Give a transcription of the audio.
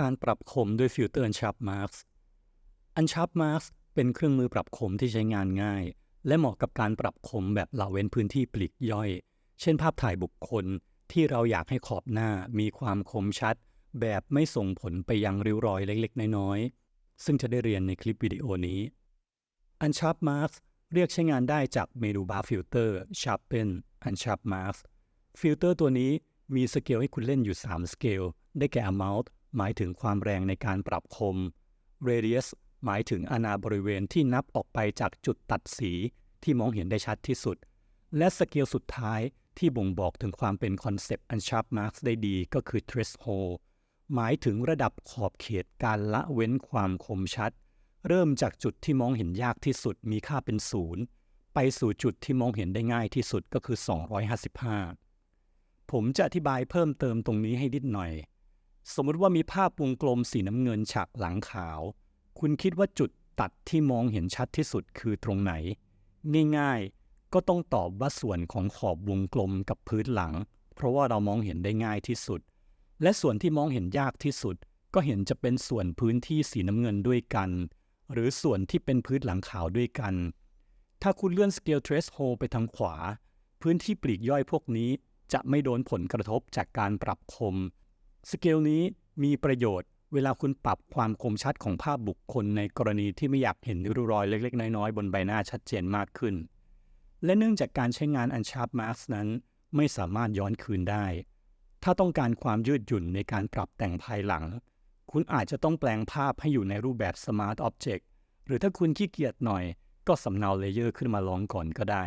การปรับคมด้วยฟิลเตอร์ Unsharp Marks Unsharp Marks เป็นเครื่องมือปรับคมที่ใช้งานง่าย และเหมาะกับการปรับคมแบบละเว้นพื้นที่ปลีกย่อย เช่นภาพถ่ายบุคคลที่เราอยากให้ขอบหน้ามีความคมชัด แบบไม่ส่งผลไปยังริ้วรอยเล็กๆ น้อยๆ ซึ่งจะได้เรียนในคลิปวิดีโอนี้ Unsharp Marks เรียกใช้งานได้จากเมนูบาร์ฟิลเตอร์ Sharpen Unsharp Marks ฟิลเตอร์ตัวนี้มีสเกลให้คุณเล่นอยู่ 3 สเกล ได้แก่ Amount หมายถึงความแรงในการปรับคม Radius หมายถึงอาณาบริเวณที่นับออกไปจากจุดตัดสีที่มองเห็นได้ชัดที่สุด และสเกลสุดท้ายที่บ่งบอกถึงความเป็นคอนเซปต์ Unsharp Marks ได้ดีก็คือ Threshold หมายถึงระดับขอบเขตการละเว้นความคมชัด เริ่มจากจุดที่มองเห็นยากที่สุดมีค่าเป็นศูนย์ไปสู่จุดที่มองเห็นได้ง่ายที่สุดก็คือ 255 ผมจะอธิบายเพิ่มเติมตรงนี้ให้นิดหน่อย สมมติว่ามีภาพวงกลมสีน้ำเงินฉากหลังขาว คุณคิดว่าจุดตัดที่มองเห็นชัดที่สุดคือตรงไหน ง่ายๆ ก็ต้องตอบว่าส่วนของขอบวงกลมกับพื้นหลัง เพราะว่าเรามองเห็นได้ง่ายที่สุด และส่วนที่มองเห็นยากที่สุด ก็เห็นจะเป็นส่วนพื้นที่สีน้ำเงินด้วยกัน หรือส่วนที่เป็นพื้นหลังขาวด้วยกัน ถ้าคุณเลื่อนสเกล threshold ไปทางขวา พื้นที่ปลีกย่อยพวกนี้จะไม่โดนผลกระทบจากการปรับคม สเกลนี้มีประโยชน์เวลาคุณปรับความคมชัดของภาพบุคคลในกรณีที่ไม่อยากเห็นริ้วรอยเล็ก ๆ น้อย ๆ บนใบหน้าชัดเจนมากขึ้น และเนื่องจากการใช้งาน Unsharp Mask นั้น ไม่สามารถย้อนคืนได้ ถ้าต้องการความยืดหยุ่นในการปรับแต่งภายหลัง คุณอาจจะต้องแปลงภาพให้อยู่ในรูปแบบ Smart Object หรือถ้าคุณขี้เกียจหน่อย ก็สำเนาเลเยอร์ขึ้นมาลองก่อนก็ได้